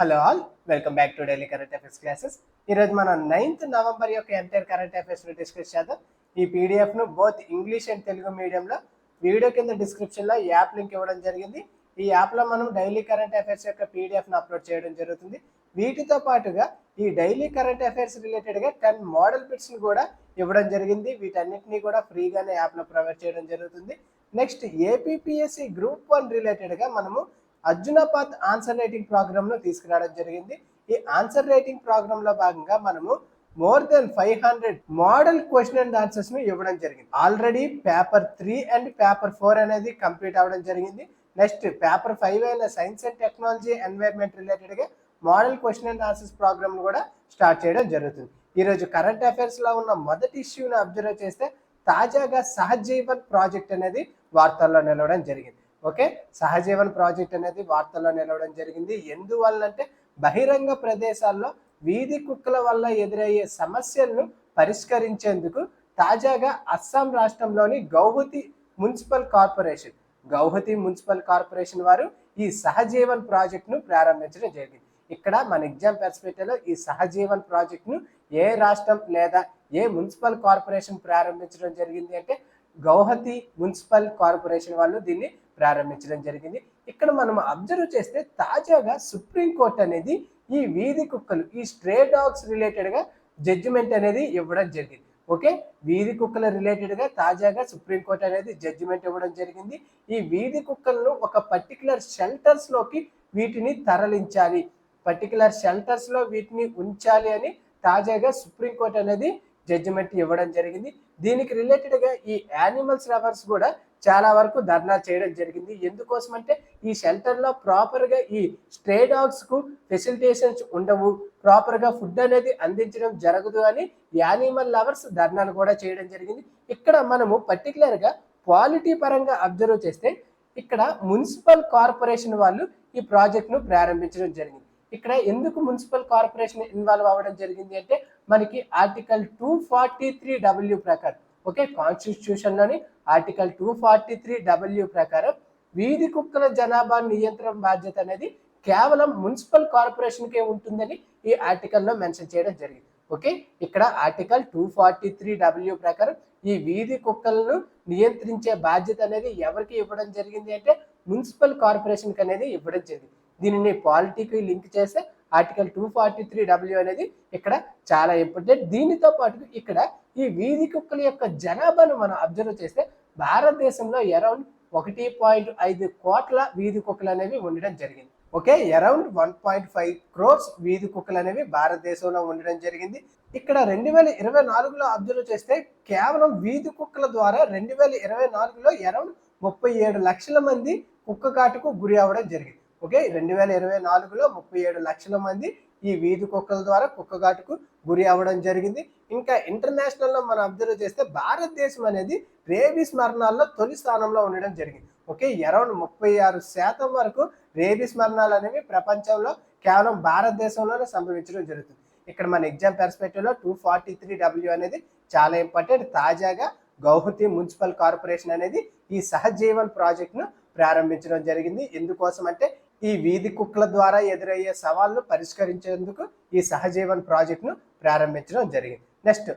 Hello all welcome back to daily current affairs classes. ఈరోజు మనం ninth November యొక్క entire current affairs discuss చేద్దాం. ఈ పీడిఎఫ్ను బోత్ ఇంగ్లీష్ అండ్ తెలుగు మీడియంలో వీడియో కింద డిస్క్రిప్షన్లో యాప్ లింక్ ఇవ్వడం జరిగింది. ఈ యాప్లో మనం డైలీ కరెంట్ అఫైర్స్ యొక్క పీడిఎఫ్ను అప్లోడ్ చేయడం జరుగుతుంది. వీటితో పాటుగా ఈ డైలీ కరెంట్ అఫైర్స్ రిలేటెడ్గా టెన్ మోడల్ బిట్స్ కూడా ఇవ్వడం జరిగింది. వీటన్నిటిని కూడా ఫ్రీగానే యాప్లో ప్రొవైడ్ చేయడం జరుగుతుంది. నెక్స్ట్ ఏపీపీఎస్సి గ్రూప్ వన్ రిలేటెడ్గా మనము అర్జునపాత్ ఆన్సర్ రైటింగ్ ప్రోగ్రామ్ తీసుకురావడం జరిగింది. ఈ ఆన్సర్ రైటింగ్ ప్రోగ్రామ్లో భాగంగా మనము more than five hundred model question and ఆన్సర్స్ను ఇవ్వడం జరిగింది. Already paper three and paper four అనేది కంప్లీట్ అవ్వడం జరిగింది. నెక్స్ట్ పేపర్ ఫైవ్ అయిన సైన్స్ అండ్ టెక్నాలజీ ఎన్వైర్న్మెంట్ రిలేటెడ్గా model question and answers program కూడా స్టార్ట్ చేయడం జరుగుతుంది. ఈ రోజు కరెంట్ అఫైర్స్లో ఉన్న మొదటి ఇష్యూని అబ్జర్వ్ చేస్తే తాజాగా సహజీవన్ ప్రాజెక్ట్ అనేది వార్తల్లో నిలవడం జరిగింది. ఓకే? సహజీవన్ ప్రాజెక్ట్ అనేది వార్తల్లో నిలవడం జరిగింది. ఎందువల్ల అంటే బహిరంగ ప్రదేశాల్లో వీధి కుక్కల వల్ల ఎదురయ్యే సమస్యలను పరిష్కరించేందుకు తాజాగా అస్సాం రాష్ట్రంలోని Guwahati municipal corporation Guwahati municipal corporation వారు ఈ సహజీవన్ ప్రాజెక్టును ప్రారంభించడం జరిగింది. ఇక్కడ మన ఎగ్జామ్ పెర్స్పెక్టివ్లో ఈ సహజీవన్ ప్రాజెక్టును ఏ రాష్ట్రం లేదా ఏ మున్సిపల్ కార్పొరేషన్ ప్రారంభించడం జరిగింది అంటే గౌహతి మున్సిపల్ కార్పొరేషన్ వాళ్ళు దీన్ని ప్రారంభించడం జరిగింది. ఇక్కడ మనం అబ్జర్వ్ చేస్తే తాజాగా సుప్రీంకోర్టు అనేది ఈ వీధి కుక్కలు ఈ స్ట్రే డాగ్స్ రిలేటెడ్గా జడ్జిమెంట్ అనేది ఇవ్వడం జరిగింది. ఓకే వీధి కుక్కల రిలేటెడ్గా తాజాగా సుప్రీంకోర్టు అనేది జడ్జిమెంట్ ఇవ్వడం జరిగింది. ఈ వీధి కుక్కలను ఒక పర్టికులర్ షెల్టర్స్లోకి వీటిని తరలించాలి. పర్టికులర్ షెల్టర్స్లో వీటిని ఉంచాలి అని తాజాగా సుప్రీంకోర్టు అనేది జడ్జిమెంట్ ఇవ్వడం జరిగింది. దీనికి రిలేటెడ్గా ఈ యానిమల్స్ లవర్స్ కూడా చాలా వరకు ధర్నా చేయడం జరిగింది. ఎందుకోసం అంటే ఈ షెల్టర్లో ప్రాపర్గా ఈ స్ట్రే డాగ్స్కు ఫెసిలిటేషన్స్ ఉండవు. ప్రాపర్గా ఫుడ్ అనేది అందించడం జరగదు అని యానిమల్ లవర్స్ ధర్నాలు కూడా చేయడం జరిగింది. ఇక్కడ మనము పర్టికులర్గా క్వాలిటీ పరంగా అబ్జర్వ్ చేస్తే ఇక్కడ మున్సిపల్ కార్పొరేషన్ వాళ్ళు ఈ ప్రాజెక్ట్ను ప్రారంభించడం జరిగింది. ఇక్కడ ఎందుకు మున్సిపల్ కార్పొరేషన్ ఇన్వాల్వ్ అవ్వడం జరిగింది అంటే మనకి article two forty three W ప్రకారం okay కాన్స్టిట్యూషన్లోని article two forty three W ప్రకారం వీధి కుక్కల జనాభా నియంత్రణ బాధ్యత అనేది కేవలం మున్సిపల్ కార్పొరేషన్కే ఉంటుందని ఈ ఆర్టికల్లో మెన్షన్ చేయడం జరిగింది. ఓకే ఇక్కడ article two forty three W ప్రకారం ఈ వీధి కుక్కలను నియంత్రించే బాధ్యత అనేది ఎవరికి ఇవ్వడం జరిగింది అంటే మున్సిపల్ కార్పొరేషన్కి అనేది ఇవ్వడం జరిగింది. దీనిని పాలిటీకి లింక్ చేస్తే article two forty three W అనేది ఇక్కడ చాలా ఇంపార్టెంట్ దీనితో పాటు ఇక్కడ ఈ వీధి కుక్కల యొక్క జనాభాను మనం అబ్జర్వ్ చేస్తే భారతదేశంలో అరౌండ్ ఒకటి పాయింట్ ఐదు కోట్ల వీధి కుక్కలు అనేవి ఉండడం జరిగింది. Okay? Around one point five crores వీధి కుక్కలు అనేవి భారతదేశంలో ఉండడం జరిగింది. ఇక్కడ రెండు వేల ఇరవై నాలుగులో అబ్జర్వ్ చేస్తే కేవలం వీధి కుక్కల ద్వారా రెండు వేల ఇరవై నాలుగులో అరౌండ్ ముప్పై ఏడు లక్షల మంది కుక్క కాటుకు గురి అవ్వడం జరిగింది. ఓకే? రెండు వేల ఇరవై నాలుగులో ముప్పై ఏడు లక్షల మంది ఈ వీధి కుక్కల ద్వారా కుక్కగాటుకు గురి అవ్వడం జరిగింది. ఇంకా ఇంటర్నేషనల్లో మనం అబ్జర్వ్ చేస్తే భారతదేశం అనేది రేబీస్ మరణాల్లో తొలి స్థానంలో ఉండడం జరిగింది. ఓకే? అరౌండ్ ముప్పై ఆరు శాతం వరకు రేబీస్ మరణాలు అనేవి ప్రపంచంలో కేవలం భారతదేశంలోనే సంభవించడం జరుగుతుంది. ఇక్కడ మన ఎగ్జామ్ పెర్స్పెక్టివ్లో టూ ఫార్టీ త్రీ డబ్ల్యూ అనేది చాలా ఇంపార్టెంట్. తాజాగా గౌహతి మున్సిపల్ కార్పొరేషన్ అనేది ఈ సహజీవన్ ప్రాజెక్ట్ను ప్రారంభించడం జరిగింది. ఎందుకోసం అంటే ఈ వీధి కుక్కల ద్వారా ఎదురయ్యే సవాళ్ళు పరిష్కరించేందుకు ఈ సహజీవన్ ప్రాజెక్ట్ను ప్రారంభించడం జరిగింది. Next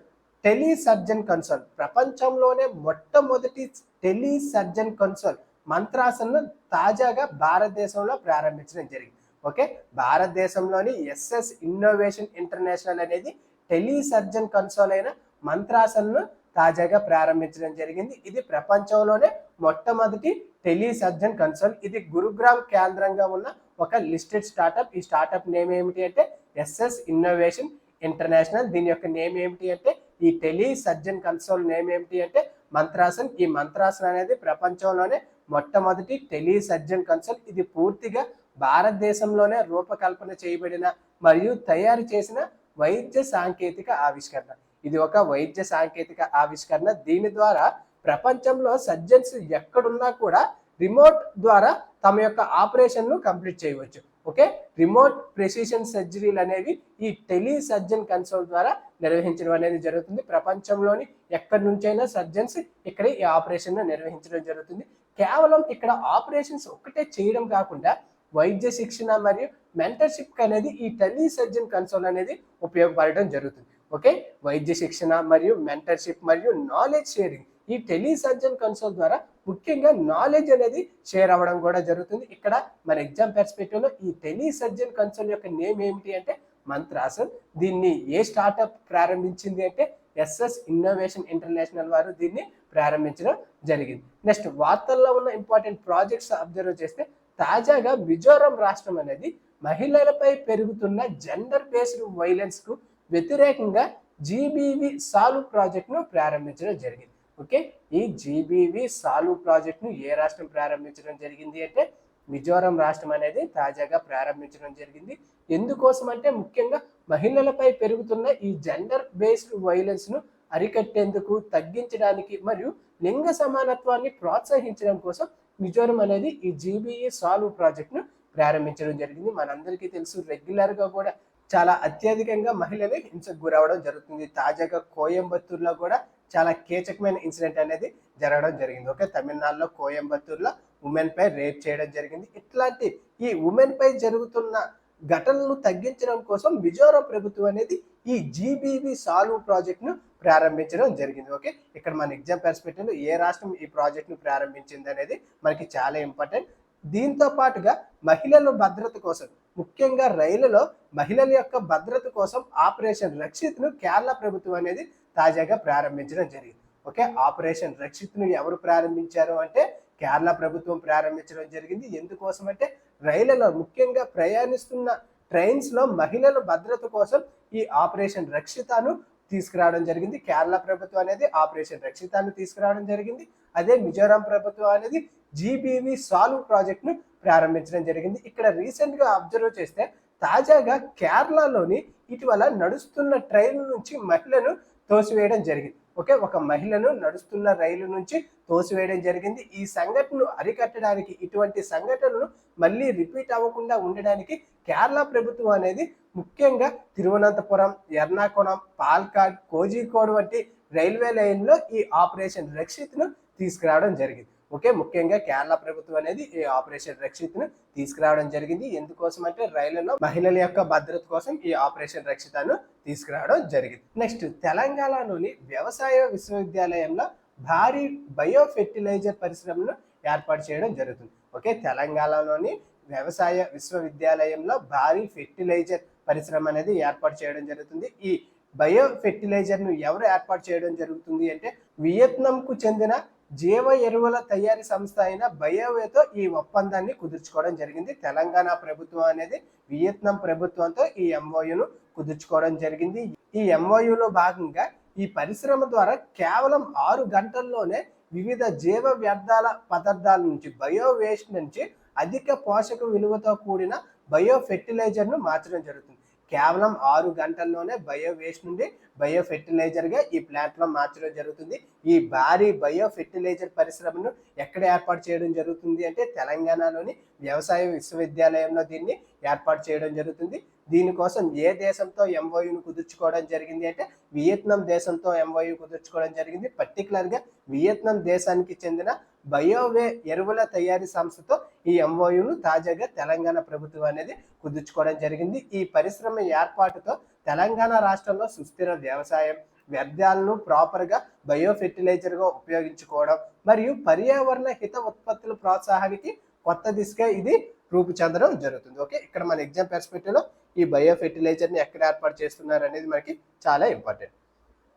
telesurgeon console. ప్రపంచంలోనే మొట్టమొదటి టెలిసర్జన్ కన్సోల్ మంత్రాసన్ను తాజాగా భారతదేశంలో ప్రారంభించడం జరిగింది. ఓకే? భారతదేశంలోని ఎస్ఎస్ ఇన్నోవేషన్ ఇంటర్నేషనల్ అనేది టెలిసర్జన్ కన్సోల్ అయిన మంత్రాసన్ను తాజాగా ప్రారంభించడం జరిగింది. ఇది ప్రపంచంలోనే మొట్టమొదటి టెలి సర్జన్ కన్సోల్ ఇది గురుగ్రామ్ కేంద్రంగా ఉన్న ఒక లిస్టెడ్ స్టార్టప్. ఈ స్టార్టప్ నేమ్ ఏమిటి అంటే ఎస్ఎస్ ఇన్నోవేషన్ ఇంటర్నేషనల్. దీని యొక్క నేమ్ ఏమిటి అంటే ఈ టెలి సర్జన్ కన్సోల్ నేమ్ ఏమిటి అంటే మంత్రాసన్. ఈ మంత్రాసన్ అనేది ప్రపంచంలోనే మొట్టమొదటి టెలి సర్జన్ కన్సోల్. ఇది పూర్తిగా భారతదేశంలోనే రూపకల్పన చేయబడిన మరియు తయారు చేసిన వైద్య సాంకేతిక ఆవిష్కరణ. ఇది ఒక వైద్య సాంకేతిక ఆవిష్కరణ. దీని ద్వారా ప్రపంచంలో సర్జన్స్ ఎక్కడున్నా కూడా రిమోట్ ద్వారా తమ యొక్క ఆపరేషన్ను కంప్లీట్ చేయవచ్చు. ఓకే? రిమోట్ ప్రెసిషన్ సర్జరీలు అనేవి ఈ టెలి సర్జన్ కన్సోల్ ద్వారా నిర్వహించడం అనేది జరుగుతుంది. ప్రపంచంలోని ఎక్కడి నుంచైనా సర్జన్స్ ఇక్కడ ఈ ఆపరేషన్ను నిర్వహించడం జరుగుతుంది. కేవలం ఇక్కడ ఆపరేషన్స్ ఒక్కటే చేయడం కాకుండా వైద్య శిక్షణ మరియు మెంటర్షిప్ అనేది ఈ టెలి సర్జన్ కన్సోల్ అనేది ఉపయోగపడడం జరుగుతుంది. ఓకే? వైద్య శిక్షణ మరియు మెంటర్షిప్ మరియు నాలెడ్జ్ షేరింగ్ ఈ టెలి సర్జన్ కన్సోల్ ద్వారా ముఖ్యంగా నాలెడ్జ్ అనేది షేర్ అవ్వడం కూడా జరుగుతుంది. ఇక్కడ మన ఎగ్జామ్ పెర్స్పెక్టివ్లో ఈ టెలి సర్జన్ కన్సోల్ యొక్క నేమ్ ఏమిటి అంటే మంత్రాసన్. దీన్ని ఏ స్టార్టప్ ప్రారంభించింది అంటే ఎస్ఎస్ ఇన్నోవేషన్ ఇంటర్నేషనల్ వారు దీన్ని ప్రారంభించడం జరిగింది. నెక్స్ట్ వార్తల్లో ఉన్న ఇంపార్టెంట్ ప్రాజెక్ట్స్ అబ్జర్వ్ చేస్తే తాజాగా మిజోరం రాష్ట్రం అనేది మహిళలపై పెరుగుతున్న జెండర్ బేస్డ్ వైలెన్స్కు వ్యతిరేకంగా జీబీవి సాల్వ్ ప్రాజెక్ట్ను ప్రారంభించడం జరిగింది. ఓకే? ఈ జీబీవి సాల్వ్ ప్రాజెక్ట్ను ఏ రాష్ట్రం ప్రారంభించడం జరిగింది అంటే మిజోరం రాష్ట్రం అనేది తాజాగా ప్రారంభించడం జరిగింది. ఎందుకోసం అంటే ముఖ్యంగా మహిళలపై పెరుగుతున్న ఈ జెండర్ బేస్డ్ వైలెన్స్ను అరికట్టేందుకు తగ్గించడానికి మరియు లింగ సమానత్వాన్ని ప్రోత్సహించడం కోసం మిజోరం అనేది ఈ జీబీఈ సాల్వ్ ప్రాజెక్ట్ను ప్రారంభించడం జరిగింది. మనందరికీ తెలుసు రెగ్యులర్గా కూడా చాలా అత్యధికంగా మహిళలు హింసకు గురవడం జరుగుతుంది. తాజాగా కోయంబత్తూర్లో కూడా చాలా కీచకమైన ఇన్సిడెంట్ అనేది జరగడం జరిగింది. ఓకే? తమిళనాడులో కోయంబత్తూర్లో ఉమెన్ పై రేప్ చేయడం జరిగింది. ఇట్లాంటి ఈ ఉమెన్ పై జరుగుతున్న ఘటనలను తగ్గించడం కోసం మిజోరం ప్రభుత్వం అనేది ఈ జీబీబీ సాల్వ్ ప్రాజెక్ట్ను ప్రారంభించడం జరిగింది. ఓకే? ఇక్కడ మన ఎగ్జామ్ పర్స్పెక్టివ్లో ఏ రాష్ట్రం ఈ ప్రాజెక్ట్ను ప్రారంభించింది అనేది మనకి చాలా ఇంపార్టెంట్. దీంతో పాటుగా మహిళల భద్రత కోసం ముఖ్యంగా రైలులో మహిళల యొక్క భద్రత కోసం ఆపరేషన్ రక్షిత్ను కేరళ ప్రభుత్వం అనేది తాజాగా ప్రారంభించడం జరిగింది. ఓకే? ఆపరేషన్ రక్షిత్ను ఎవరు ప్రారంభించారు అంటే కేరళ ప్రభుత్వం ప్రారంభించడం జరిగింది. ఎందుకోసం అంటే రైళ్ళలో ముఖ్యంగా ప్రయాణిస్తున్న ట్రైన్స్లో మహిళల భద్రత కోసం ఈ ఆపరేషన్ రక్షితను తీసుకురావడం జరిగింది. కేరళ ప్రభుత్వం అనేది ఆపరేషన్ రక్షితాన్ని తీసుకురావడం జరిగింది. అదే మిజోరాం ప్రభుత్వం అనేది జీబీవి సాల్వ్ ప్రాజెక్ట్ను ప్రారంభించడం జరిగింది. ఇక్కడ రీసెంట్గా అబ్జర్వ్ చేస్తే తాజాగా కేరళలోని ఇటీవల నడుస్తున్న ట్రైన్ నుంచి మహిళను తోసివేయడం జరిగింది. ఓకే? ఒక మహిళను నడుస్తున్న రైలు నుంచి తోసివేయడం జరిగింది. ఈ సంఘటనను అరికట్టడానికి ఇటువంటి సంఘటనలు మళ్ళీ రిపీట్ అవ్వకుండా ఉండడానికి కేరళ ప్రభుత్వం అనేది ముఖ్యంగా తిరువనంతపురం ఎర్నాకుళం పాల్కాడ్ కోజికోడ్ వంటి రైల్వే లైన్లో ఈ ఆపరేషన్ రక్షిత్ను తీసుకురావడం జరిగింది. ఓకే? ముఖ్యంగా కేరళ ప్రభుత్వం అనేది ఈ ఆపరేషన్ రక్షిత్ను తీసుకురావడం జరిగింది. ఎందుకోసం అంటే రైళ్ళలో మహిళల యొక్క భద్రత కోసం ఈ ఆపరేషన్ రక్షితను తీసుకురావడం జరిగింది. నెక్స్ట్ తెలంగాణలోని వ్యవసాయ విశ్వవిద్యాలయంలో భారీ బయో ఫెర్టిలైజర్ పరిశ్రమను ఏర్పాటు చేయడం జరుగుతుంది. ఓకే తెలంగాణలోని వ్యవసాయ విశ్వవిద్యాలయంలో భారీ ఫెర్టిలైజర్ పరిశ్రమ అనేది ఏర్పాటు చేయడం జరుగుతుంది. ఈ బయో ఫెర్టిలైజర్ను ఎవరు ఏర్పాటు చేయడం జరుగుతుంది అంటే వియత్నాంకు చెందిన జీవ ఎరువుల తయారీ సంస్థ అయిన బయోవేతో ఈ ఒప్పందాన్ని కుదుర్చుకోవడం జరిగింది. తెలంగాణ ప్రభుత్వం అనేది వియత్నాం ప్రభుత్వంతో ఈ ఎంఓయును కుదుర్చుకోవడం జరిగింది. ఈ ఎంఓయులో భాగంగా ఈ పరిశ్రమ ద్వారా కేవలం ఆరు గంటల్లోనే వివిధ జీవ వ్యర్థాల పదార్థాల నుంచి బయో వేస్ట్ నుంచి అధిక పోషక విలువతో కూడిన బయో ఫెర్టిలైజర్ను మార్చడం జరుగుతుంది. కేవలం ఆరు గంటల్లోనే బయో వేస్ట్ నుండి బయో ఫెర్టిలైజర్గా ఈ ప్లాంట్లో మార్చడం జరుగుతుంది. ఈ భారీ బయో ఫెర్టిలైజర్ పరిశ్రమను ఎక్కడ ఏర్పాటు చేయడం జరుగుతుంది అంటే తెలంగాణలోని వ్యవసాయ విశ్వవిద్యాలయంలో దీన్ని ఏర్పాటు చేయడం జరుగుతుంది. దీనికోసం ఏ దేశంతో ఎంఓయూను కుదుర్చుకోవడం జరిగింది అంటే వియత్నాం దేశంతో ఎంఓయూ కుదుర్చుకోవడం జరిగింది. పర్టికులర్గా వియత్నాం దేశానికి చెందిన బయోవే ఎరువుల తయారీ సంస్థతో ఈ ఎంఓయూను తాజాగా తెలంగాణ ప్రభుత్వం అనేది కుదుర్చుకోవడం జరిగింది. ఈ పరిశ్రమ ఏర్పాటుతో తెలంగాణ రాష్ట్రంలో సుస్థిర వ్యవసాయం వ్యర్థాలను ప్రాపర్గా బయో ఫెర్టిలైజర్గా ఉపయోగించుకోవడం మరియు పర్యావరణ హిత ఉత్పత్తుల ప్రోత్సాహానికి కొత్త దిశగా ఇది రూపు చెందడం జరుగుతుంది. ఓకే? ఇక్కడ మన ఎగ్జామ్ పెర్స్పెక్టివ్లో ఈ బయో ఫెర్టిలైజర్ని ఎక్కడ ఏర్పాటు చేస్తున్నారు అనేది మనకి చాలా ఇంపార్టెంట్.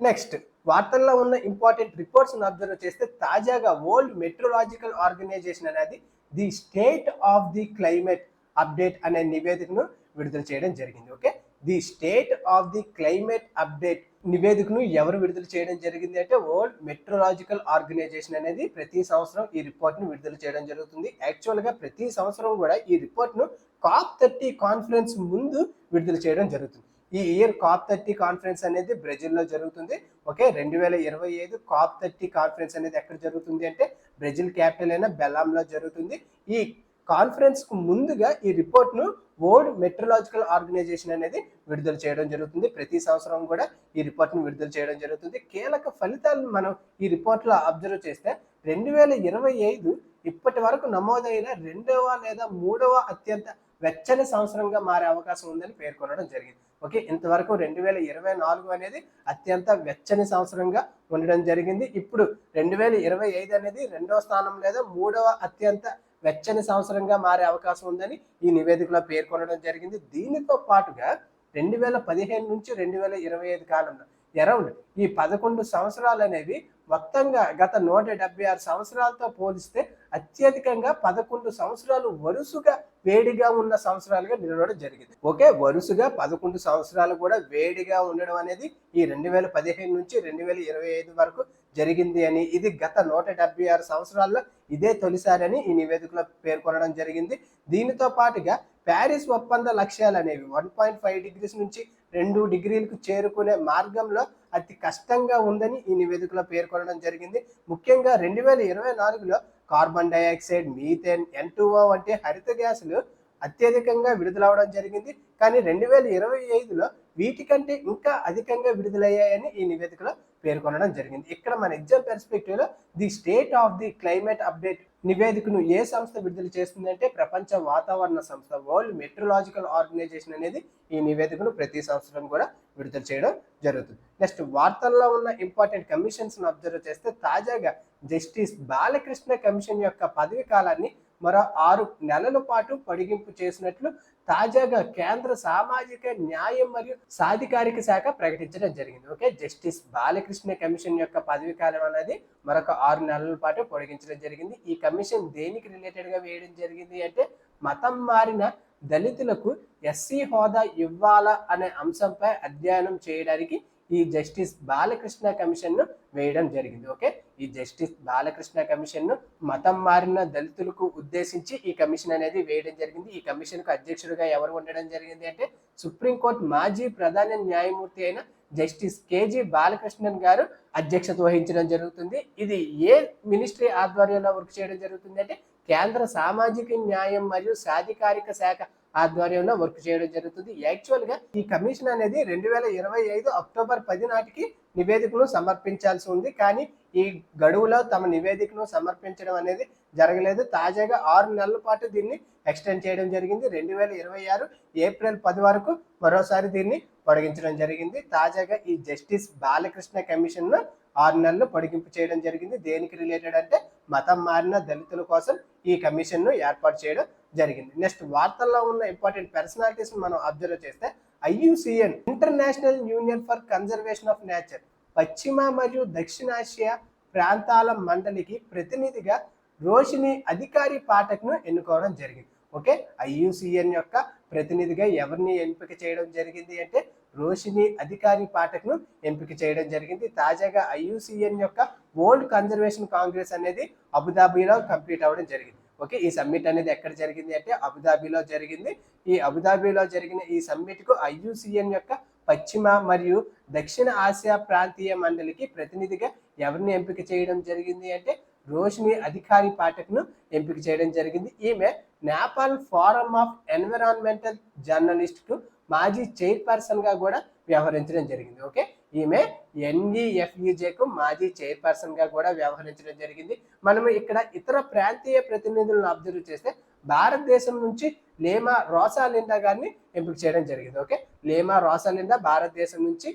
నెక్స్ట్ వార్తల్లో ఉన్న ఇంపార్టెంట్ రిపోర్ట్స్ని అబ్జర్వ్ చేస్తే తాజాగా వరల్డ్ మెట్రోలాజికల్ ఆర్గనైజేషన్ అనేది the state of the climate update అనే నివేదికను విడుదల చేయడం జరిగింది. Okay? The state of the climate update నివేదికను ఎవరు విడుదల చేయడం జరిగింది అంటే వరల్డ్ మెట్రోలాజికల్ ఆర్గనైజేషన్ అనేది ప్రతి సంవత్సరం ఈ రిపోర్ట్ను విడుదల చేయడం జరుగుతుంది. యాక్చువల్గా ప్రతి సంవత్సరం కూడా ఈ రిపోర్ట్ను కాప్ థర్టీ కాన్ఫరెన్స్ ముందు విడుదల చేయడం జరుగుతుంది. ఈ ఇయర్ కాప్ థర్టీ కాన్ఫరెన్స్ అనేది బ్రెజిల్లో జరుగుతుంది. ఓకే రెండు వేల ఇరవై ఐదు కాప్ థర్టీ కాన్ఫరెన్స్ అనేది ఎక్కడ జరుగుతుంది అంటే బ్రెజిల్ క్యాపిటల్ అయిన బెల్లాంలో జరుగుతుంది. ఈ కాన్ఫరెన్స్కు ముందుగా ఈ రిపోర్ట్ను వరల్డ్ మెట్రలాజికల్ ఆర్గనైజేషన్ అనేది విడుదల చేయడం జరుగుతుంది. ప్రతి సంవత్సరం కూడా ఈ రిపోర్ట్ను విడుదల చేయడం జరుగుతుంది. కీలక ఫలితాలను మనం ఈ రిపోర్ట్లో అబ్జర్వ్ చేస్తే రెండు వేల ఇరవై ఐదు ఇప్పటి వరకు నమోదైన రెండవ లేదా మూడవ అత్యంత వెచ్చని సంవత్సరంగా మారే అవకాశం ఉందని పేర్కొనడం జరిగింది. ఓకే ఇంతవరకు రెండు వేల ఇరవై నాలుగు అనేది అత్యంత వెచ్చని సంవత్సరంగా ఉండడం జరిగింది. ఇప్పుడు రెండు వేల ఇరవై ఐదు అనేది రెండవ స్థానం లేదా మూడవ అత్యంత వెచ్చని సంవత్సరంగా మారే అవకాశం ఉందని ఈ నివేదికలో పేర్కొనడం జరిగింది. దీనితో పాటుగా రెండు వేల పదిహేను నుంచి రెండు వేల ఇరవై ఐదు కాలంలో అరౌండ్ ఈ పదకొండు సంవత్సరాలు అనేవి మొత్తంగా గత నూట డెబ్బై ఆరు సంవత్సరాలతో పోలిస్తే అత్యధికంగా పదకొండు సంవత్సరాలు వరుసగా వేడిగా ఉన్న సంవత్సరాలుగా నిలవడం జరిగింది. ఓకే వరుసగా పదకొండు సంవత్సరాలు కూడా వేడిగా ఉండడం అనేది ఈ రెండు వేల పదిహేను నుంచి రెండు వేల ఇరవై ఐదు వరకు జరిగింది అని ఇది గత నూట డెబ్బై ఆరు సంవత్సరాల్లో ఇదే తొలిసారి అని ఈ నివేదికలో పేర్కొనడం జరిగింది. దీనితో పాటుగా ప్యారిస్ ఒప్పంద లక్ష్యాలు అనేవి వన్ పాయింట్ ఫైవ్ డిగ్రీస్ నుంచి రెండు డిగ్రీలకు చేరుకునే మార్గంలో అతి కష్టంగా ఉందని ఈ నివేదికలో పేర్కొనడం జరిగింది. ముఖ్యంగా రెండు వేల ఇరవై నాలుగులో కార్బన్ డైఆక్సైడ్ మీథేన్ ఎన్ వంటి హరిత గ్యాసులు అత్యధికంగా విడుదలవడం జరిగింది. కానీ రెండు వేల ఇరవై ఐదులో వీటికంటే ఇంకా అధికంగా విడుదలయ్యాయని ఈ నివేదికలో పేర్కొనడం జరిగింది. ఇక్కడ మన exam పెర్స్పెక్టివ్లో the state of the climate update నివేదికను ఏ సంస్థ విడుదల చేస్తుందంటే ప్రపంచ వాతావరణ సంస్థ వరల్డ్ మెట్రలాజికల్ ఆర్గనైజేషన్ అనేది ఈ నివేదికను ప్రతి సంవత్సరం కూడా విడుదల చేయడం జరుగుతుంది. నెక్స్ట్ వార్తల్లో ఉన్న ఇంపార్టెంట్ కమిషన్స్ అబ్జర్వ్ చేస్తే తాజాగా జస్టిస్ బాలకృష్ణ కమిషన్ యొక్క పదవి కాలాన్ని మరో ఆరు నెలల పాటు పొడిగింపు చేసినట్లు తాజాగా కేంద్ర సామాజిక న్యాయం మరియు సాధికారిక శాఖ ప్రకటించడం జరిగింది. ఓకే జస్టిస్ బాలకృష్ణ కమిషన్ యొక్క పదవి కాలం అనేది మరొక ఆరు నెలల పాటు పొడిగించడం జరిగింది. ఈ కమిషన్ దేనికి రిలేటెడ్గా వేయడం జరిగింది అంటే మతం మారిన దళితులకు ఎస్సీ హోదా ఇవ్వాలా అనే అంశంపై అధ్యయనం చేయడానికి ఈ జస్టిస్ బాలకృష్ణ కమిషన్ను వేయడం జరిగింది ఓకే? ఈ జస్టిస్ బాలకృష్ణ కమిషన్ను మతం మారిన దళితులకు ఉద్దేశించి ఈ కమిషన్ అనేది వేయడం జరిగింది. ఈ కమిషన్కు అధ్యక్షుడిగా ఎవరు ఉండడం జరిగింది అంటే సుప్రీంకోర్టు మాజీ ప్రధాన న్యాయమూర్తి అయిన జస్టిస్ కేజీ బాలకృష్ణన్ గారు అధ్యక్షత వహించడం జరుగుతుంది. ఇది ఏ మినిస్ట్రీ ఆధ్వర్యంలో వర్క్ చేయడం జరుగుతుంది అంటే కేంద్ర సామాజిక న్యాయం మరియు సాధికారిక శాఖ ఆధ్వర్యంలో వర్క్ చేయడం జరుగుతుంది. యాక్చువల్గా ఈ కమిషన్ అనేది రెండు వేల ఇరవై ఐదు అక్టోబర్ పది నాటికి నివేదికను సమర్పించాల్సి ఉంది. కానీ ఈ గడువులో తమ నివేదికను సమర్పించడం అనేది జరగలేదు. తాజాగా ఆరు నెలల పాటు దీన్ని ఎక్స్టెండ్ చేయడం జరిగింది. రెండు వేల ఇరవై ఆరు ఏప్రిల్ పది వరకు మరోసారి దీన్ని పొడిగించడం జరిగింది. తాజాగా ఈ జస్టిస్ బాలకృష్ణ కమిషన్ను ఆరు నెలలు పొడిగింపు చేయడం జరిగింది. దేనికి రిలేటెడ్ అంటే మతం మారిన దళితుల కోసం ఈ కమిషన్ను ఏర్పాటు చేయడం జరిగింది. నెక్స్ట్ వార్తల్లో ఉన్న ఇంపార్టెంట్ పర్సనాలిటీస్ మనం అబ్జర్వ్ చేస్తే IUCN international union for conservation of nature పశ్చిమ మరియు దక్షిణాసియా ప్రాంతాల మండలికి ప్రతినిధిగా రోషిని అధికారి పాఠక్ను ఎన్నుకోవడం జరిగింది. ఓకే? ఐయుసిఎన్ యొక్క ప్రతినిధిగా ఎవరిని ఎంపిక చేయడం జరిగింది అంటే రోషిని అధికారి పాఠక్ను ఎంపిక చేయడం జరిగింది. తాజాగా ఐయుసిఎన్ యొక్క వరల్డ్ కన్జర్వేషన్ కాంగ్రెస్ అనేది అబుదాబీలో కంప్లీట్ అవ్వడం జరిగింది. ఓకే? ఈ సమ్మిట్ అనేది ఎక్కడ జరిగింది అంటే అబుదాబీలో జరిగింది. ఈ అబుదాబీలో జరిగిన ఈ సమ్మిట్కు ఐయుసిఎన్ యొక్క పశ్చిమ మరియు దక్షిణ ఆసియా ప్రాంతీయ మండలికి ప్రతినిధిగా ఎవరిని ఎంపిక చేయడం జరిగింది అంటే రోషిని అధికారి పాఠక్ను ఎంపిక చేయడం జరిగింది. ఈమె నేపాల్ ఫారం ఆఫ్ ఎన్విరాన్మెంటల్ జర్నలిస్ట్కు మాజీ చైర్పర్సన్గా కూడా వ్యవహరించడం జరిగింది ఓకే? ఈమె ఎన్ఈఎఫ్ఈజేకు మాజీ చైర్పర్సన్గా కూడా వ్యవహరించడం జరిగింది. మనము ఇక్కడ ఇతర ప్రాంతీయ ప్రతినిధులను అబ్జర్వ్ చేస్తే భారతదేశం నుంచి లేమా రోసాలిండా గారిని ఎంపిక చేయడం జరిగింది ఓకే? లేమా రోసాలిండా భారతదేశం నుంచి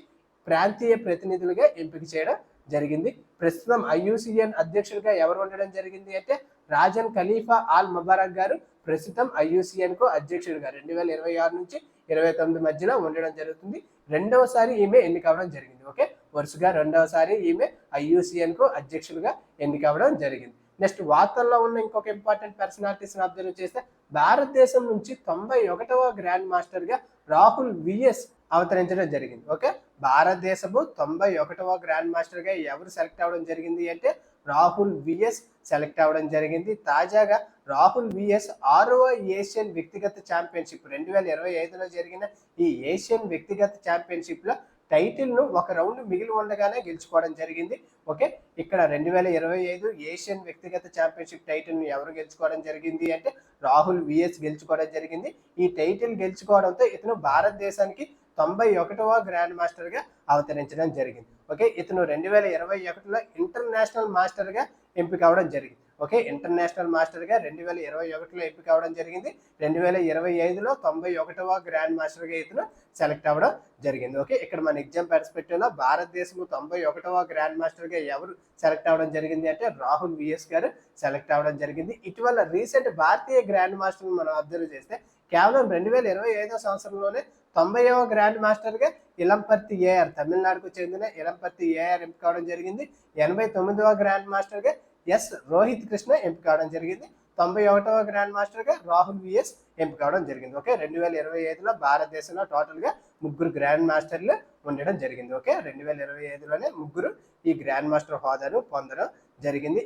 ప్రాంతీయ ప్రతినిధులుగా ఎంపిక చేయడం జరిగింది. ప్రస్తుతం ఐయుసిఎన్ అధ్యక్షుడిగా ఎవరు ఉండడం జరిగింది అంటే రాజన్ ఖలీఫా ఆల్ ముబారక్ గారు ప్రస్తుతం ఐయుసిఎన్కు అధ్యక్షుడిగా రెండు వేల ఇరవై ఆరు నుంచి ఇరవై తొమ్మిది మధ్యలో ఉండడం జరుగుతుంది. రెండవసారి ఈమె ఎన్నికవడం జరిగింది. ఓకే? వరుసగా రెండవసారి ఈమె ఐయుసిఎన్కు అధ్యక్షులుగా ఎన్నికవడం జరిగింది. నెక్స్ట్ వార్తల్లో ఉన్న ఇంకొక ఇంపార్టెంట్ పర్సనాలిటీస్ అబ్జర్వ్ చేస్తే భారతదేశం నుంచి తొంభై ఒకటవ గ్రాండ్ మాస్టర్గా రాహుల్ విఎస్ అవతరించడం జరిగింది. ఓకే? భారతదేశపు తొంభై ఒకటవ గ్రాండ్ మాస్టర్గా ఎవరు సెలెక్ట్ అవ్వడం జరిగింది అంటే రాహుల్ విఎస్ సెలెక్ట్ అవ్వడం జరిగింది. తాజాగా రాహుల్ విఎస్ ఆరవ ఏషియన్ వ్యక్తిగత ఛాంపియన్షిప్ రెండు వేల ఇరవై ఐదులో జరిగిన ఈ ఏషియన్ వ్యక్తిగత ఛాంపియన్షిప్లో టైటిల్ను ఒక రౌండ్ మిగిలి ఉండగానే గెలుచుకోవడం జరిగింది. ఓకే ఇక్కడ రెండు వేల ఇరవై ఐదు ఏషియన్ వ్యక్తిగత ఛాంపియన్షిప్ టైటిల్ను ఎవరు గెలుచుకోవడం జరిగింది అంటే రాహుల్ విఎస్ గెలుచుకోవడం జరిగింది. ఈ టైటిల్ గెలుచుకోవడంతో ఇతను భారతదేశానికి తొంభై ఒకటవ గ్రాండ్ మాస్టర్గా అవతరించడం జరిగింది. ఓకే ఇతను రెండు వేల ఇరవై ఒకటిలో ఇంటర్నేషనల్ మాస్టర్గా ఎంపిక అవడం జరిగింది. ఓకే ఇంటర్నేషనల్ మాస్టర్గా రెండు వేల ఇరవై ఒకటిలో ఎంపిక అవ్వడం జరిగింది. రెండు వేల ఇరవై ఐదులో తొంభై ఒకటవ గ్రాండ్ మాస్టర్గా ఇతను సెలెక్ట్ అవ్వడం జరిగింది. ఓకే ఇక్కడ మన ఎగ్జామ్ పెర్స్పెక్టివ్లో భారతదేశం తొంభై ఒకటవ గ్రాండ్ మాస్టర్గా ఎవరు సెలెక్ట్ అవ్వడం జరిగింది అంటే రాహుల్ విఎస్ గారు సెలెక్ట్ అవ్వడం జరిగింది. ఇటీవల రీసెంట్ భారతీయ గ్రాండ్ మాస్టర్ని మనం అబ్జర్వ్ చేస్తే కేవలం రెండు వేల ఇరవై ఐదో సంవత్సరంలోనే తొంభైవ గ్రాండ్ మాస్టర్గా ఇలంపర్తి ఏఆర్ తమిళనాడుకు చెందిన ఇలంపర్తి ఏఆర్ ఎంపిక కావడం జరిగింది. ఎనభై తొమ్మిదవ గ్రాండ్ మాస్టర్గా ఎస్ రోహిత్ కృష్ణ ఎంపిక కావడం జరిగింది. తొంభై ఒకటవ గ్రాండ్ మాస్టర్గా రాహుల్ విఎస్ ఎంపిక కావడం జరిగింది. ఓకే రెండు వేల ఇరవై ఐదులో భారతదేశంలో టోటల్గా ముగ్గురు గ్రాండ్ మాస్టర్లు ఉండడం జరిగింది. ఓకే రెండు వేల ఇరవై ఐదులోనే ముగ్గురు ఈ గ్రాండ్ మాస్టర్ హోదాను పొందడం జరిగింది.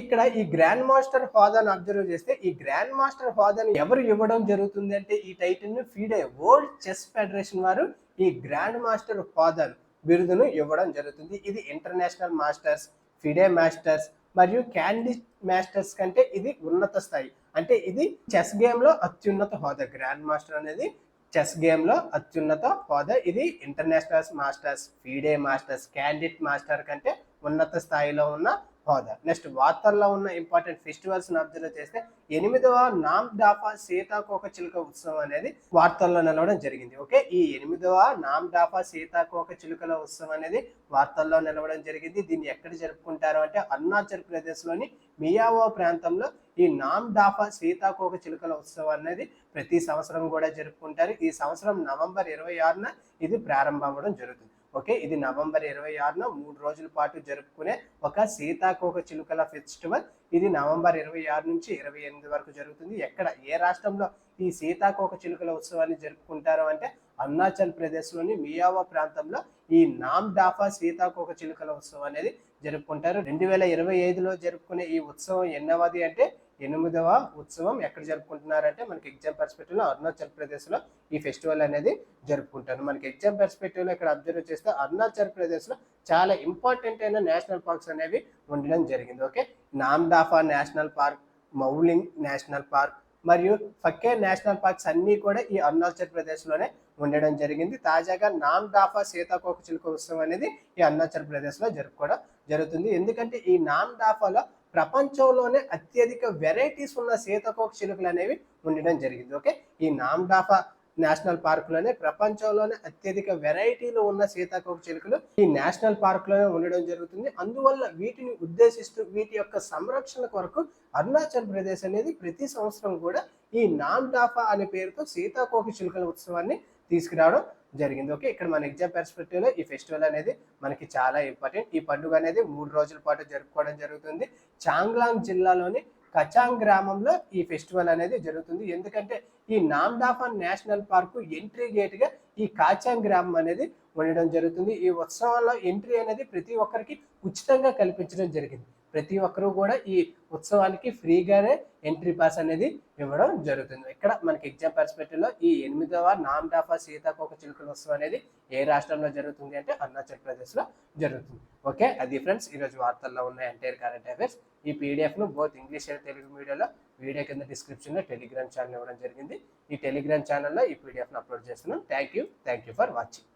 ఇక్కడ ఈ గ్రాండ్ మాస్టర్ హోదాను అబ్జర్వ్ చేస్తే ఈ గ్రాండ్ మాస్టర్ హోదాను ఎవరు ఇవ్వడం జరుగుతుంది అంటే ఈ టైటిల్ను ఫీడే వరల్డ్ చెస్ ఫెడరేషన్ వారు ఈ గ్రాండ్ మాస్టర్ హోదాను బిరుదును ఇవ్వడం జరుగుతుంది. ఇది ఇంటర్నేషనల్ మాస్టర్స్ ఫిడే మాస్టర్స్ మరియు క్యాండీ మాస్టర్స్ కంటే ఇది ఉన్నత స్థాయి. అంటే ఇది చెస్ గేమ్లో అత్యున్నత హోదా. గ్రాండ్ మాస్టర్ అనేది చెస్ గేమ్లో అత్యున్నత హోదా. ఇది international masters FIDE masters candidate master కంటే ఉన్నత స్థాయిలో ఉన్న హోదా. నెక్స్ట్ వార్తల్లో ఉన్న ఇంపార్టెంట్ ఫెస్టివల్స్ అబ్జర్వ్ చేస్తే ఎనిమిదవ నామ్ డాఫా సీతాకోక చిలుక ఉత్సవం అనేది వార్తల్లో నిలవడం జరిగింది. ఓకే ఈ ఎనిమిదవ నామ్ డాఫా సీతాకోక చిలుకల ఉత్సవం అనేది వార్తల్లో నిలవడం జరిగింది. దీన్ని ఎక్కడ జరుపుకుంటారు అంటే అరుణాచల్ ప్రదేశ్లోని మియావో ప్రాంతంలో ఈ నామ్ డాఫా సీతాకోక చిలుకల ఉత్సవం అనేది ప్రతి సంవత్సరం కూడా జరుపుకుంటారు. ఈ సంవత్సరం నవంబర్ ఇరవై ఆరున ఇది ప్రారంభం అవ్వడం జరుగుతుంది. ఓకే? ఇది నవంబర్ ఇరవై ఆరున మూడు రోజుల పాటు జరుపుకునే ఒక సీతాకోక చిలుకల ఫెస్టివల్. ఇది నవంబర్ ఇరవై ఆరు నుంచి ఇరవై ఎనిమిది వరకు జరుగుతుంది. ఎక్కడ ఏ రాష్ట్రంలో ఈ సీతాకోక చిలుకల ఉత్సవాన్ని జరుపుకుంటారు అంటే అరుణాచల్ ప్రదేశ్లోని మియావా ప్రాంతంలో ఈ నామ్ డాఫా సీతాకోక చిలుకల ఉత్సవం అనేది జరుపుకుంటారు. రెండు వేల ఇరవై ఐదులో జరుపుకునే ఈ ఉత్సవం ఎన్నవది అంటే ఎనిమిదవ ఉత్సవం ఎక్కడ జరుపుకుంటున్నారంటే మనకి ఎగ్జామ్ పర్స్పెక్టివ్లో అరుణాచల్ ప్రదేశ్లో ఈ ఫెస్టివల్ అనేది జరుపుకుంటారు. మనకి ఎగ్జామ్ పర్స్పెక్టివ్లో ఇక్కడ అబ్జర్వ్ చేస్తే అరుణాచల్ ప్రదేశ్లో చాలా ఇంపార్టెంట్ అయిన నేషనల్ పార్క్స్ అనేవి ఉండడం జరిగింది. Okay? Namdapha national park Mouling national park మరియు ఫకే నేషనల్ పార్క్స్ అన్నీ కూడా ఈ అరుణాచల్ ప్రదేశ్లోనే ఉండడం జరిగింది. తాజాగా నామ్ డాఫా సీతాకోక చిలుక ఉత్సవం అనేది ఈ అరుణాచల్ ప్రదేశ్లో జరుపుకోవడం జరుగుతుంది. ఎందుకంటే ఈ నామ్ డాఫాలో ప్రపంచంలోనే అత్యధిక వెరైటీస్ ఉన్న సీతకోక చిలుకలు అనేవి ఉండడం జరిగింది. ఓకే? ఈ నామ్డాఫా నేషనల్ పార్కులోనే ప్రపంచంలోనే అత్యధిక వెరైటీలు ఉన్న సీతాకోక చిలుకలు ఈ నేషనల్ పార్కులోనే ఉండడం జరుగుతుంది. అందువల్ల వీటిని ఉద్దేశిస్తూ వీటి యొక్క సంరక్షణ కొరకు అరుణాచల్ ప్రదేశ్ అనేది ప్రతి సంవత్సరం కూడా ఈ నామ్డాఫా అనే పేరుతో సీతాకోక చిలుకల ఉత్సవాన్ని తీసుకురావడం జరిగింది. ఓకే ఇక్కడ మన ఎగ్జామ్ పర్స్పెక్టివ్లో ఈ ఫెస్టివల్ అనేది మనకి చాలా ఇంపార్టెంట్. ఈ పండుగ అనేది మూడు రోజుల పాటు జరుపుకోవడం జరుగుతుంది. చాంగ్లాంగ్ జిల్లాలోని కచాంగ్ గ్రామంలో ఈ ఫెస్టివల్ అనేది జరుగుతుంది. ఎందుకంటే ఈ నామ్డాఫా నేషనల్ పార్కు ఎంట్రీ గేట్గా ఈ కాచాంగ్ గ్రామం అనేది ఉండడం జరుగుతుంది. ఈ ఉత్సవంలో ఎంట్రీ అనేది ప్రతి ఒక్కరికి ఉచితంగా కల్పించడం జరిగింది. ప్రతి ఒక్కరూ కూడా ఈ ఉత్సవానికి ఫ్రీగానే ఎంట్రీ పాస్ అనేది ఇవ్వడం జరుగుతుంది. ఇక్కడ మనకి ఎగ్జామ్ పర్స్పెక్టివ్లో ఈ ఎనిమిదవ నామడాఫా సీతాకోక చిలుకల ఉత్సవం అనేది ఏ రాష్ట్రంలో జరుగుతుంది అంటే అరుణాచల్ ప్రదేశ్లో జరుగుతుంది. ఓకే? అది ఫ్రెండ్స్ ఈరోజు వార్తల్లో ఉన్న ఎంటైర్ కరెంట్ అఫైర్స్ ఈ పీడిఎఫ్ను బోత్ ఇంగ్లీష్ అండ్ తెలుగు మీడియాలో వీడియో కింద డిస్క్రిప్షన్లో టెలిగ్రామ్ ఛానల్ ఇవ్వడం జరిగింది. ఈ టెలిగ్రామ్ ఛానల్లో ఈ పీడిఎఫ్ను అప్లోడ్ చేస్తున్నాం. Thank you thank you for watching.